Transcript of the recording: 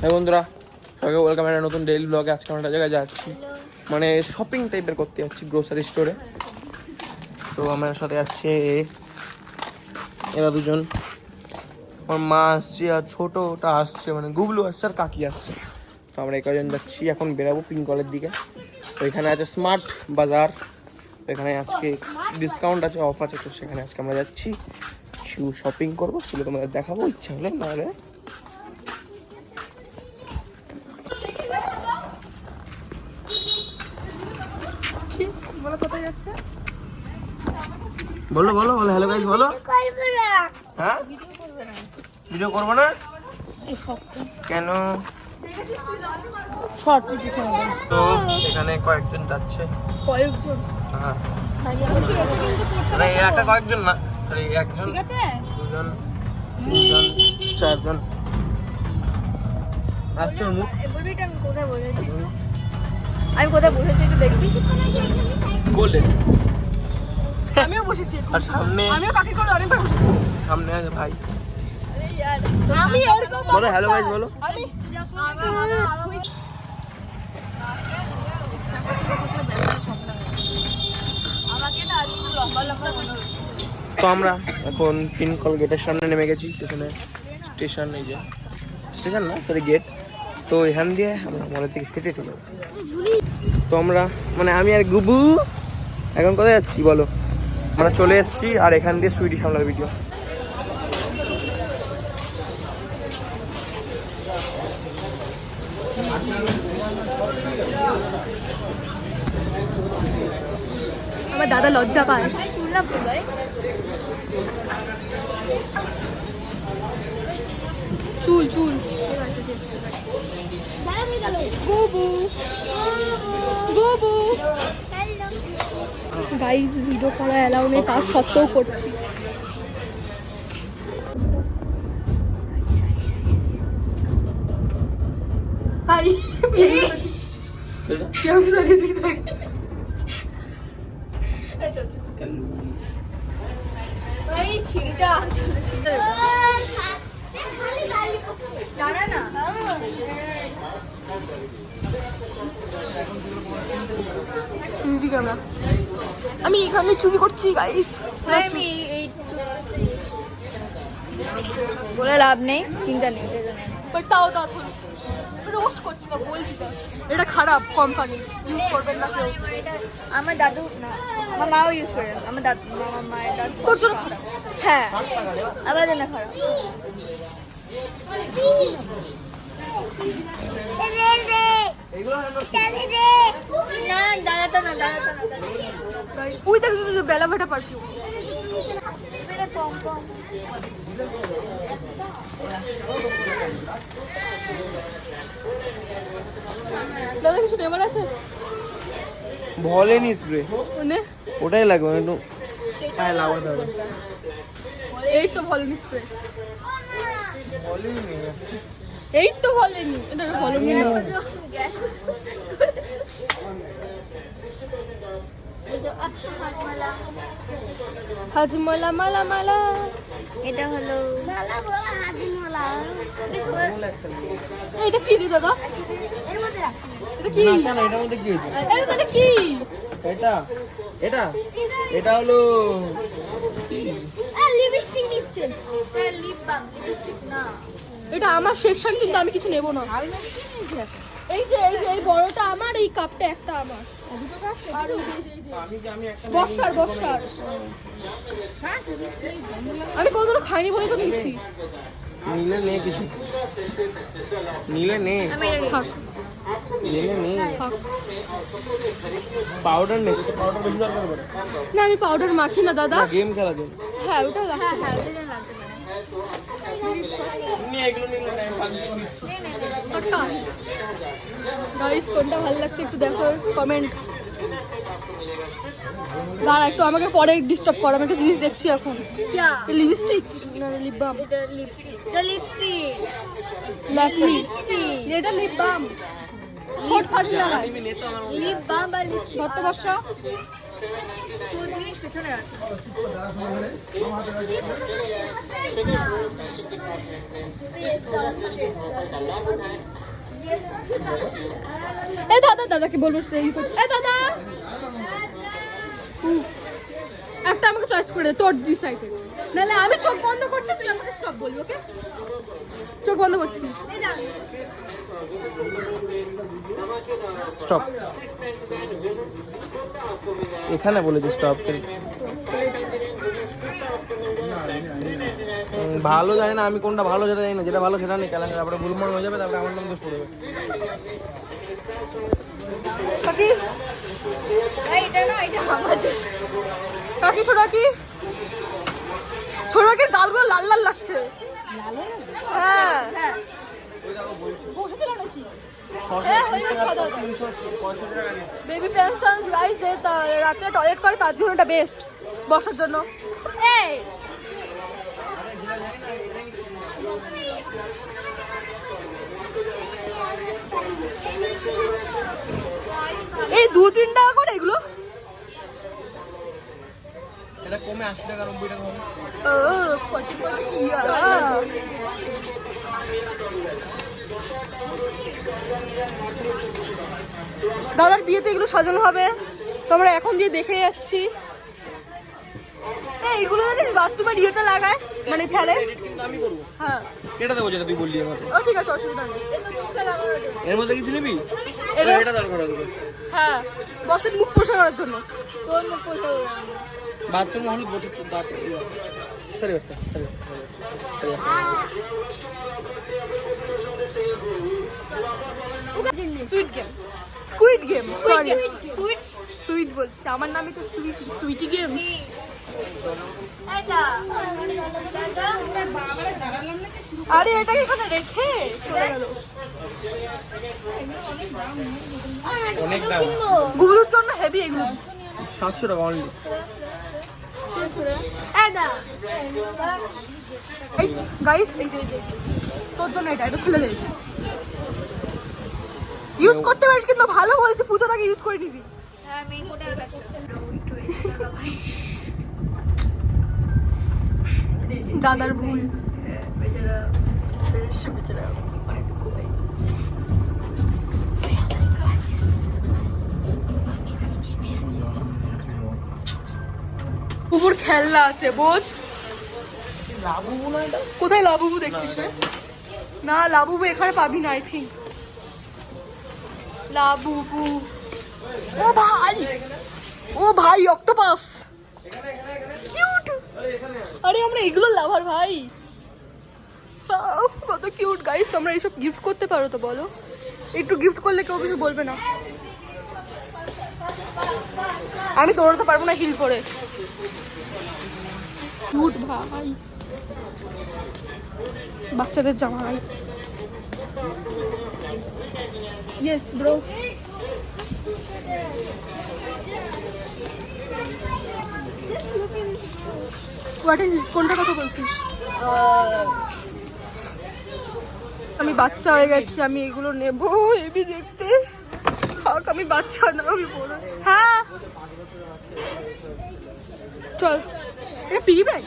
হ্যাঁ বন্ধুরা সবাইকে ওয়েলকাম একটা নতুন ডেইলি ব্লগে আজকে আমরা একটা জায়গায় যাচ্ছি। মানে শপিং টাইপের করতে যাচ্ছি গ্রোসারি স্টোরে তো আমার সাথে যাচ্ছে এরা দুজন। আমার মা আসছে আর ছোটটা আসছে মানে গুগলু আসছে আর কাকি আসছে। তো আমরা এই কজন যাচ্ছি এখন বেরাবো পিঙ্ক কলের দিকে। তো এখানে আছে স্মার্ট বাজার। এখানে আজকে ডিসকাউন্ট আছে অফ আছে তো সেখানে আজকে আমরা যাচ্ছি। কিছু শপিং করব সেগুলো তোমাদের দেখাবো ইচ্ছা হলে বলো বলো বলো হ্যালো গাইস বলো। হ্যাঁ? ভিডিও করব না। কেন? কিছু তো এখানে কয়েকজন যাচ্ছে। কয়েকজন? হ্যাঁ। কয়েকজন না। একজন ঠিক দুজন তিনজন চারজন। আসছে মুখ আমি কোথায় বসেছি আমি কোথায় বসেছি একটু দেখবি। বলে আমিও বসেছি আর সামনে আমিও কাকি করে অনেকবার বসেছি। সামনে আছে ভাই। আমি এরকম বলো হ্যালো গাইস বলো। আমি তো আমরা এখন পিনকল গেটের সামনে নেমে গেছি স্টেশনে স্টেশন এই যে। স্টেশন না? সরি গেট তো এখান দিয়ে আমরা মলের দিকে হেঁটে হেঁটে যাব তো আমরা মানে আমি আর গুবু, এখন কোথায় যাচ্ছি বলো? আমরা চলে এসেছি আর এখান দিয়ে সুইটি সামলার ভিডিও আমার দাদা লজ্জা পায়। শুনলাম তো ভাই চুল চুল বুবু বুবু গাইস ভিডিও করা এলাও নেই তার সত্ত্বেও করছি হাই কেউ কিছু থাকে এই ছিড়িটা দাঁড়া না সিসিটি ক্যামেরা আমি চুরি করছি গাইস আমি এই বলে লাভ নেই চিন্তা নেই বাট তাও তা রোস্ট করছি না বলছি তো। এটা খারাপ কোম্পানি ইউজ করবেন না কেউ। আমার দাদু না আমার মাও ইউজ করে আমার দাদু আমার মায়ের দাদু তোর জন্য খারাপ। হ্যাঁ। আবার জন্য খারাপ না দাঁড়াতো না দাঁড়াতো না উই দেখ বেলা ভেটা পারফিউম দাদা কিছু নেবার আছে? ভলেনি স্প্রে মানে? ওটাই লাগবে একটু পায়ে লাগাতে হবে এই তো ভালো নিশ্চয় এই তো বলেনি এটা বলেনি না হাজমালা। মালা মালা। এটা হলো এটা কি রে দাদা? এর মধ্যে রাখ। এটা কি? এটার মধ্যে কি হয়েছে? এটা কি? এটা এটা এটা হলো লিপস্টিক নিচ্ছে। লিপ বাম লিপস্টিক না। এটা আমার সেকশন কিন্তু আমি কিছু নেব না। এই যে এই যে এই বড়টা আমার এই কাপটা একটা আমার। আর এই বক্সার বক্সার আমি কোনোদিনও খাইনি বলে তো নিচ্ছি। নিলে নে কিছু। নিলে নে। নিলে নে। পাউডার নে পাউডার বেশি দরকার না আমি পাউডার মাখি না দাদা। গেম খেলা হ্যাঁ ওটা লাগবে। হ্যাঁ ওটা যেন গাইস কোনটা ভালো লাগছে একটু দেখো কমেন্ট দাঁড়া একটু আমাকে পরে ডিস্টার্ব করো আমি একটা জিনিস দেখছি এখন। লিপস্টিক না লিপ বাম এটা লিপস্টিক এটা লিপ বাম ঠোঁট ফাটি লাগায় লিপ বাম বা লিপস্টিক ভর্ত বর্ষা এ দাদা দাদাকে বলব সে এ দাদা। একটা আমাকে চয়েস করে তোর ডিসাইডে নাহলে আমি চোখ বন্ধ করছি তুই আমাকে স্টপ বলবি ওকে? চোখ বন্ধ করছি। স্টপ। এখানে বলেছি স্টপ। ভালো জানি না আমি কোনটা ভালো সেটা জানি না যেটা ভালো সেটা নেই খেলা তারপরে ভুলমান হয়ে যাবে তারপরে আমার নাম দোষ পড়বে। কাকি? এই, এটা ছোটাকির গালগুলো লাল লাল লাগছে। হ্যাঁ। হ্যাঁ বসেছিল নাকি বেবি পেনশন গাইস যে তা- রাতে টয়লেট করে তার জন্য এটা বেস্ট বসার জন্য। এই! এই দু তিন টাকা করে এগুলো এটা কমে আশি টাকা নব্বই টাকা হবে। দাদার বিয়েতে এগুলো সাজানো হবে। তোমরা এখন দিয়ে দেখে যাচ্ছি। এই, এইগুলো জানিস বাথরুমের ইয়েতে লাগায় মানে ফেলে। হ্যাঁ। এটা দেবো যেটা তুই বললি ও ঠিক আছে অসুবিধা নেই। এর মধ্যে কিছু নিবি? এটা- দরকার হবে হ্যাঁ বসের মুখ পরিষ্কার করার জন্য। তোর মুখ পয়সা বাথরুম হলুদ বসে দাঁত sorry sweet game squid game sorry sweet sweet বলছি আমার নামই তো সুইট সুইটি গেম আরে এটাকে এখানে রেখে চলে গেল? অনেক দাম। গুগলুর জন্য হেভি এগুলো। সাতশো টাকা অনলি গাইস তোর জন্য এটা এটা ছেলে দেবে ইউজ করতে পারিস কিন্তু ভালো বলছে পুজোর আগে ইউজ করে নিবি। হ্যাঁ মেয়ে কোটা দাদার ভুল। কুকুর খেলনা আছে, বোঝ। কোথায় লাবুবু দেখছিস না, লাবুবু এখানে পাবি না আই থিঙ্ক লাবুবু। ও ভাই! ও ভাই, অক্টোপাস! আরে, আমরা এগুলো লাভার ভাই। কত কিউট গাইস তোমরা এইসব গিফট করতে পারো তো বলো? একটু গিফট করলে কেউ কিছু বলবে না। আমি দৌড়াতে পারব না হিল করে। কিউট ভাই। বাচ্চাদের জামা গাইস ইয়েস ব্রো কোনটা কথা বলছিস? আমি বাচ্চা হয়ে গেছি, আমি এগুলো নেব এবি দেখতে। থাক, আমি বাচ্চা না, আমি হ্যাঁ। চল। এটা পিগি ব্যাগ?